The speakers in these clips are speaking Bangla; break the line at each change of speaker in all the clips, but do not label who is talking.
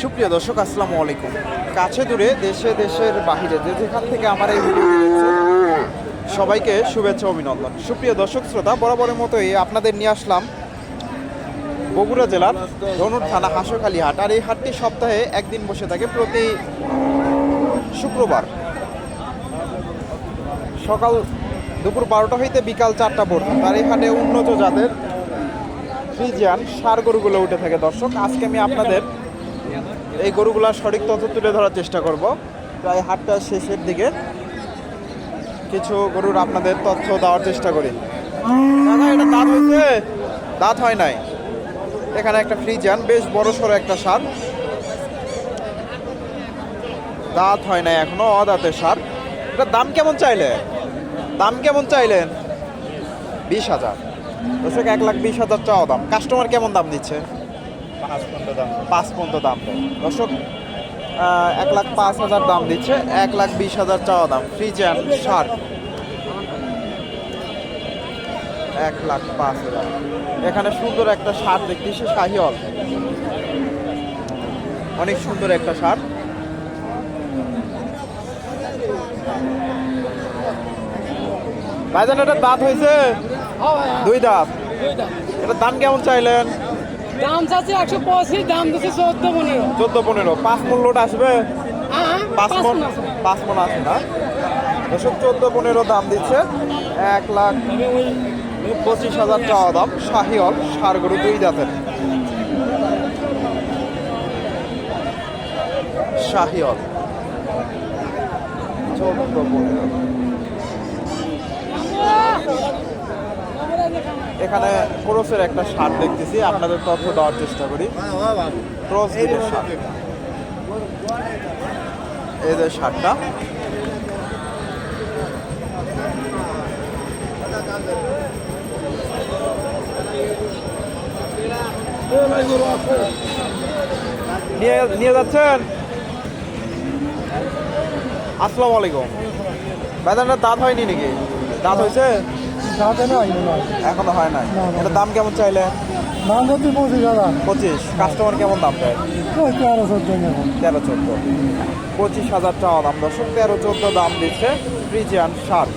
সুপ্রিয় দর্শক, আসসালামু আলাইকুম। কাছে দূরে, দেশে দেশের বাহিরে যে যেখান থেকে আমার এই সবাইকে শুভেচ্ছা অভিনন্দন। সুপ্রিয় দর্শক, শ্রোতা, বরাবরের মতোই আপনাদের নিয়ে আসলাম বগুড়া জেলার ধনুর থানা হাঁসখালী হাট। আর এই হাটটি সপ্তাহে একদিন বসে থাকে প্রতি শুক্রবার। সকাল দুপুর বারোটা হইতে বিকাল চারটা পর্যন্ত। আর এই হাটে উন্নত জাতের ফ্রিজিয়ান সার গরুগুলো উঠে থাকে। দর্শক, আজকে আমি আপনাদের এই গরুগুলার সঠিক তথ্য তুলে ধরার চেষ্টা করব। প্রায় হাটটা শেষের দিকে কিছু গরুর আপনাদের তথ্য দেওয়ার চেষ্টা করি। এটা দাঁত হয় নাই। এখানে একটা ফ্রিজিয়ান বেশ বড় সড়ো একটা সার। দাঁত হয় নাই এখনও অদাঁতের সার। এটার দাম কেমন চাইলে? দাম কেমন চাইলেন বিশ হাজার। দর্শক এক লাখ বিশ হাজার চাওয়া দাম। কাস্টমার কেমন দাম দিচ্ছে? পাঁচ পর্যন্ত দাম। দেয়। দর্শক এক লাখ পাঁচ হাজার দাম দিচ্ছে এক লাখ বিশ হাজার চাওয়া দাম। ফ্রিজিয়ান ষাট এক লাখ পাঁচ হাজার। এখানে সুন্দর একটা সার দেখতেছি শাহিওল অনেক সুন্দর একটা সার। ভাইজান এটা দাঁত হয়েছে? দুই দাঁত। এটার দাম কেমন চাইলেন?
দাম চাচ্ছে একশো পঁচিশ দাম দিচ্ছে চোদ্দ পনেরো।
চোদ্দ পনেরো। পাঁচ লোড আসবে? পাঁচ মন পাঁচ মন আসবে না? দশক চোদ্দ পনেরো দাম দিচ্ছে। এক লাখ পঁচিশ হাজার চাওয়া দাম শাহিওল সার গরু দুই দাঁতের এখানে ক্রসের একটা সার দেখতেছি আপনাদের তথ্য দেওয়ার চেষ্টা করি। ক্রস সার। এই যে সারটা। নিয়ে নিয়ে যাচ্ছেন? আসসালামু আলাইকুম। বেদানটা দাঁত হয়নি নাকি? দাঁত হয়েছে?
এখনও হয় না, না।
দাম কেমন চাইলে?
দাম যদি পঁচিশ হাজার।
পঁচিশ। কাস্টমার কেমন দাম দেয়?
ওই তেরো চোদ্দ
তেরো চোদ্দ। পঁচিশ হাজার টাকা দাম দর্শক তেরো চোদ্দ দাম দিচ্ছে ফ্রিজিয়ান সার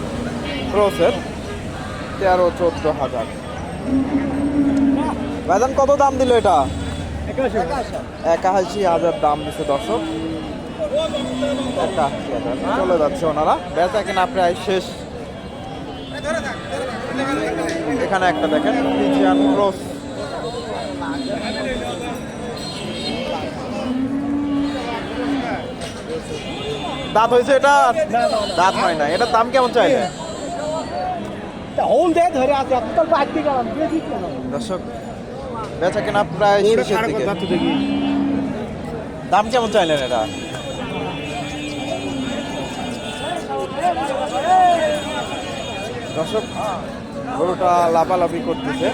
ক্রোসের তেরো চোদ্দ হাজার। ভাইজান কত দাম দিল এটা? একাশি। হাজার দাম দিচ্ছে দর্শক। একাশি হাজার চলে যাচ্ছে ওনারা। বেচা কিনা প্রায় শেষ। এখানে একটা দেখেন ফ্রিজিয়ান ক্রোস দাঁত হয়েছে এটা? দাঁত হয় না এটার দাম কেমন
চাই?
দর্শক বেচা কেনা প্রায় শেষের দিকে। দাম কেমন চাইলেন এটা দর্শক গরুটা লাফালাফি করতেছে।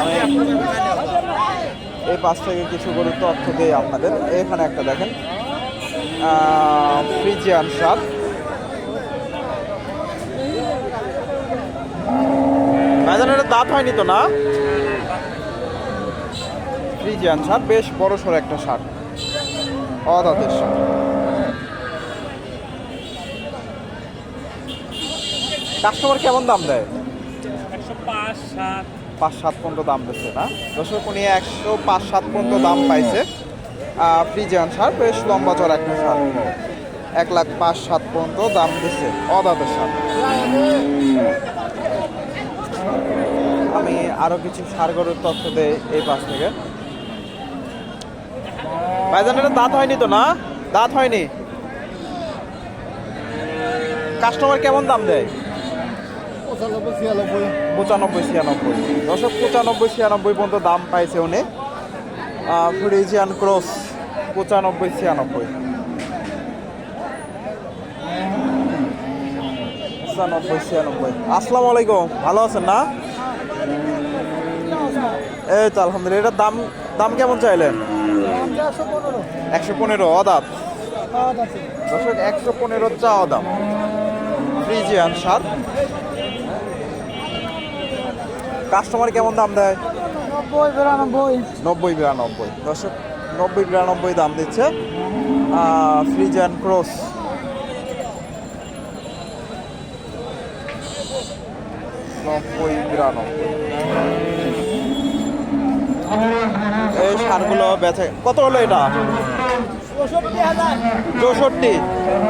আমি এই পাশ থেকে কিছু গরুর তথ্য দিই আপনাদের। এখানে একটা দেখেন ফ্রিজিয়ান সাপ দাঁত হয়নি তো না? ফ্রিজিয়ান সার বেশ বড় সড়ো একটা সার অদাতের সার কাস্টমার কেমন দাম দেয়?
পাঁচ সাত
পর্যন্ত দাম দিচ্ছে না। দর্শক, উনি একশো পাঁচ সাত পর্যন্ত দাম পাইছে। ফ্রিজিয়ান সার বেশ লম্বা চড়া একটা সার এক লাখ পাঁচ সাত পর্যন্ত দাম দিচ্ছে অদাতের সার আমি আরও কিছু সার গরুর তথ্য দেই এই পাশ থেকে। ভাইজান এটা দাঁত হয়নি তো না? দাঁত হয়নি। কাস্টমার কেমন দাম দেয়?
পঁচানব্বই ছিয়ানব্বই।
পঁচানব্বই ছিয়ানব্বই। দশক পঁচানব্বই ছিয়ানব্বই পর্যন্ত দাম পাইছে উনি। ফ্রিজিয়ান ক্রস পঁচানব্বই ছিয়ানব্বই। পঁচানব্বই ছিয়ানব্বই। আসসালামু আলাইকুম। ভালো আছেন না? এই তো আলহামদুলিল্লাহ। এটার দাম দাম কেমন চাইলেন?
একশো পনেরো আছে।
দর্শক একশো পনেরো চাওয়া দাম ফ্রিজিয়ান সার কাস্টমার কেমন দাম দেয়?
নব্বই বিরানব্বই।
নব্বই বিরানব্বই। দর্শক নব্বই বিরানব্বই দাম দিচ্ছে। Friesian cross. নব্বই বিরানব্বই। সারগুলো বেচে, কত হলো এটা?
চৌষট্টি।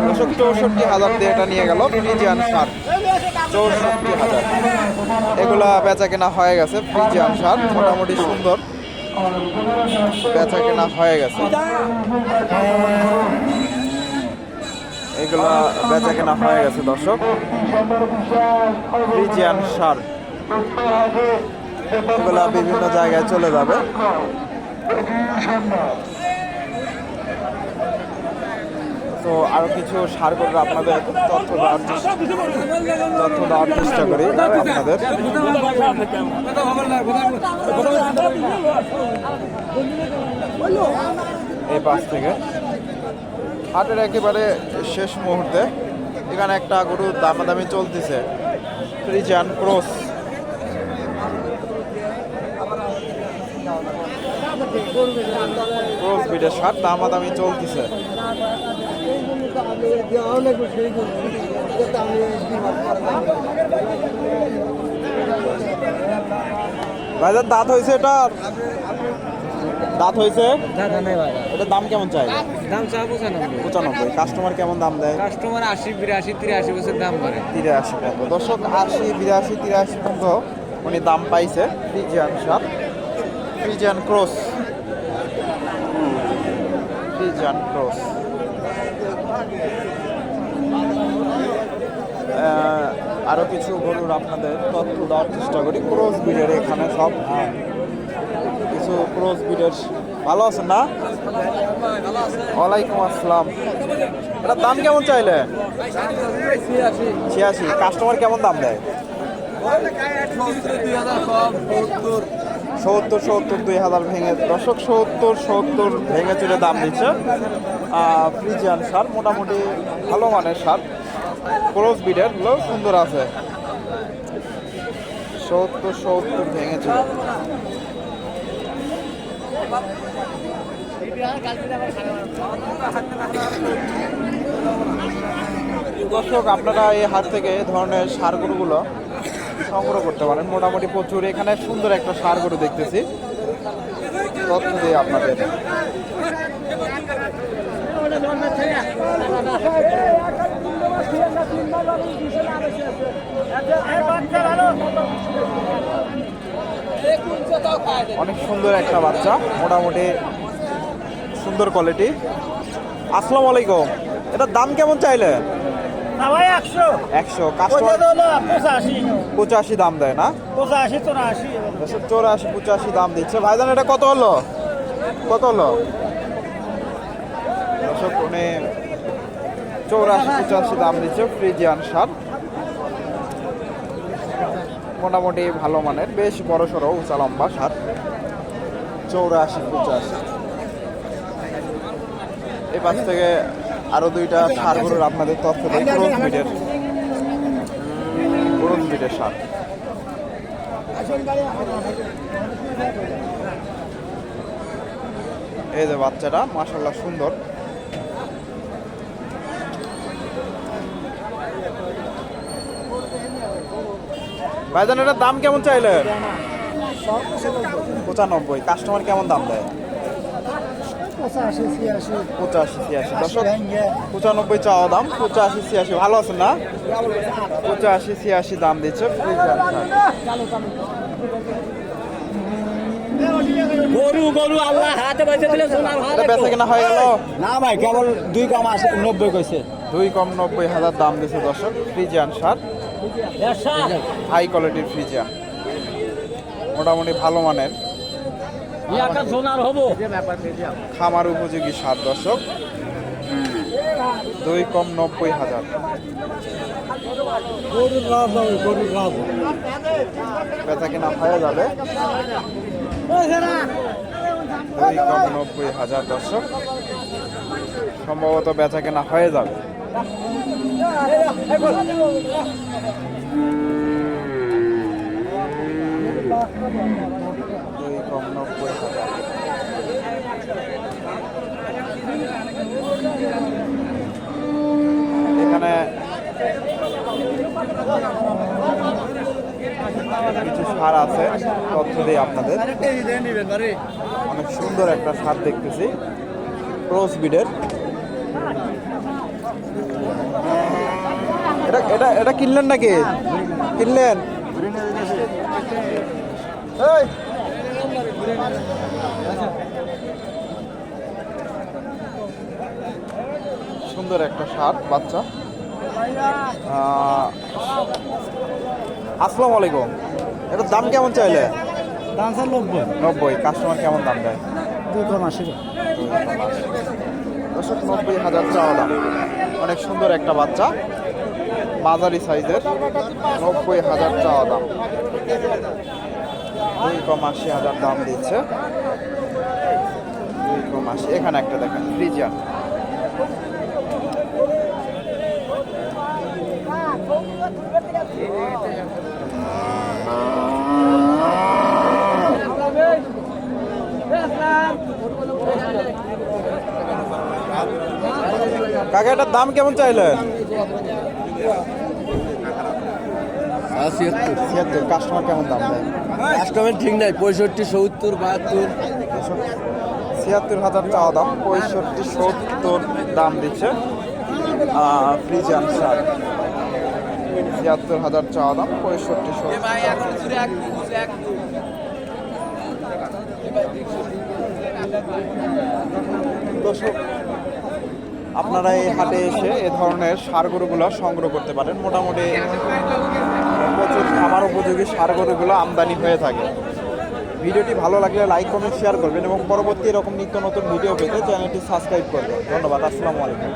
দশক চৌষট্টি হাজার দিয়ে এটা নিয়ে গেল ফ্রিজিয়ান সার। চৌষট্টি হাজার। এগুলা বেচা কেনা হয়ে গেছে, ফ্রিজিয়ান সার, মোটামুটি সুন্দর। বেচা কেনা হয়ে গেছে। এগুলা বেচা কেনা হয়ে গেছে, দর্শক। ফ্রিজিয়ান সার। এগুলা বিভিন্ন জায়গায় চলে যাবে। তো আরও কিছু সার করে আপনাদের তথ্য দেওয়ার তথ্য দেওয়ার চেষ্টা করি আপনাদের। এই পাশ থেকে। হাটের একেবারে শেষ মুহূর্তে। এখানে একটা গরু দামাদামি চলতেছে। ফ্রিজিয়ান ক্রস ক্রস বিটের সার দামাদামি চলতেছে। ভাইজান দাঁত হয়েছে এটার দাঁত হয়েছে? এটার দাম কেমন চাই?
দাম চা পঁচানব্বই।
পঁচানব্বই। কাস্টমার কেমন দাম দেয়?
কাস্টমার আশি বিরাশি তিরাশি বছর দাম করে
তিরাশি পর্যন্ত দর্শক আশি বিরাশি তিরাশি পর্যন্ত উনি দাম পাইছে। ফ্রিজিয়ান সাপ ফ্রিজিয়ান ক্রস। ফ্রিজিয়ান ক্রস আরও কিছু গরুর আপনাদের, তথ্য দেওয়ার চেষ্টা করি। ক্রস বিডের এখানে সব কিছু ক্রস বিডের ভালো আছেন না? ওয়ালাইকুম আসসালাম। এটা দাম কেমন চাইলে? ছিয়াশি। কাস্টমার কেমন দাম দেয়? সত্তর সত্তর দুই হাজার ভেঙে দশক সত্তর সত্তর ভেঙে চুরে দাম দিচ্ছে। ফ্রিজিয়ান সার, মোটামুটি ভালো মানের সার। ক্রস বিডেরগুলো সুন্দর আছে। সত্তর সত্তর ভেঙে চুরে। দর্শক, আপনারা এই হাট থেকে এই ধরনের সার গরুগুলো সংগ্রহ করতে পারেন। মোটামুটি প্রচুর। এখানে সুন্দর একটা সার গরু দেখতেছি। তথ্য দিয়ে আপনাদের। অনেক সুন্দর একটা বাচ্চা। মোটামুটি সুন্দর কোয়ালিটি আসসালামু আলাইকুম। এটার দাম কেমন চাইলে
একশো। পঁচাশি
দাম দেয় না?
চৌরাশি।
পঁচাশি দাম দিচ্ছে। ভাইজান এটা কত হলো? কত হলো? চৌরাশি পঁচাশি দাম দিচ্ছে ফ্রিজিয়ান সার মোটামুটি ভালো মানের বেশ বড় সড়ো উঁচা লম্বা সার চৌরাশি পঁচাশি। এই পাশ থেকে আরও দুইটা সার গরুর আপনাদের তথ্য দেয় সার। এই যে বাচ্চাটা মাশাল্লাহ সুন্দর। ভাইজান, এটার দাম কেমন চাইলে পঁচানব্বই। কাস্টমার কেমন দাম দেয়?
পঁচাশি ছিয়াশি।
পঁচাশি ছিয়াশি। দর্শক পঁচানব্বই চাওয়া দাম পঁচাশি ছিয়াশি। ভালো আছে না? পঁচাশি ছিয়াশি দাম দিচ্ছে।
গরু গরু আল্লাহ হাতে বাইছে দিলে সোনার
এটা বেচা কেনা হয়ে গেল।
না ভাই কেবল দুই কম আসে নব্বই কইছে।
দুই কম নব্বই হাজার দাম দিচ্ছে দর্শক। ফ্রিজিয়ান সার। হাই কোয়ালিটির ফ্রিজিয়ান। মোটামুটি ভালো মানের। খামার উপযোগী সাত দশক দুই কম নব্বই হাজার।
গরুর লাভ হবে গরুর
বেচা কেনা হয়ে যাবে। দুই কম নব্বই হাজার দর্শক। সম্ভবত বেচা কেনা হয়ে যাবে। নব্বই হাজার এখানে কিছু সার আছে, তথ্য দিই আপনাদের। অনেক সুন্দর একটা সার দেখতেছি, ক্রস বিডের। এটা এটা এটা কিনলেন নাকি? কিনলেন? এই! সুন্দর একটা সার বাচ্চা। আসসালামু আলাইকুম। এটার দাম কেমন চাইলে?
দাম স্যার নব্বই।
নব্বই। কাস্টমার কেমন দাম দেয়?
কম আশি
দশক নব্বই হাজার চাওয়া দাম। অনেক সুন্দর একটা বাচ্চা। মাঝারি সাইজের নব্বই হাজার চাওয়া দাম। দুই কম আশি হাজার দাম দিচ্ছে। দুই কম আশি এখানে একটা দেখেন, ফ্রিজিয়ান। কাকা এটার দাম কেমন চাইলেন? ছিয়াত্তর কাস্টমার কেমন দাম দেয়?
কাস্টমার ঠিক নাই পঁয়ষট্টি সত্তর বাহাত্তর।
ছিয়াত্তর হাজার চাওয়া দাম পঁয়ষট্টি সত্তর দাম দিচ্ছে। ফ্রিজিয়ান শার্ট ছিয়াত্তর হাজার চাওয়া দাম পঁয়ষট্টি সত্তর। দর্শক আপনারা এই হাটে এসে এ ধরনের সার গরুগুলো সংগ্রহ করতে পারেন। মোটামুটি খামার উপযোগী সার গরুগুলো আমদানি হয়ে থাকে। ভিডিওটি ভালো লাগলে লাইক কমেন্ট শেয়ার করবেন এবং পরবর্তী এরকম নিত্য নতুন ভিডিও পেতে চ্যানেলটি সাবস্ক্রাইব করবেন। ধন্যবাদ, আসসালামু আলাইকুম।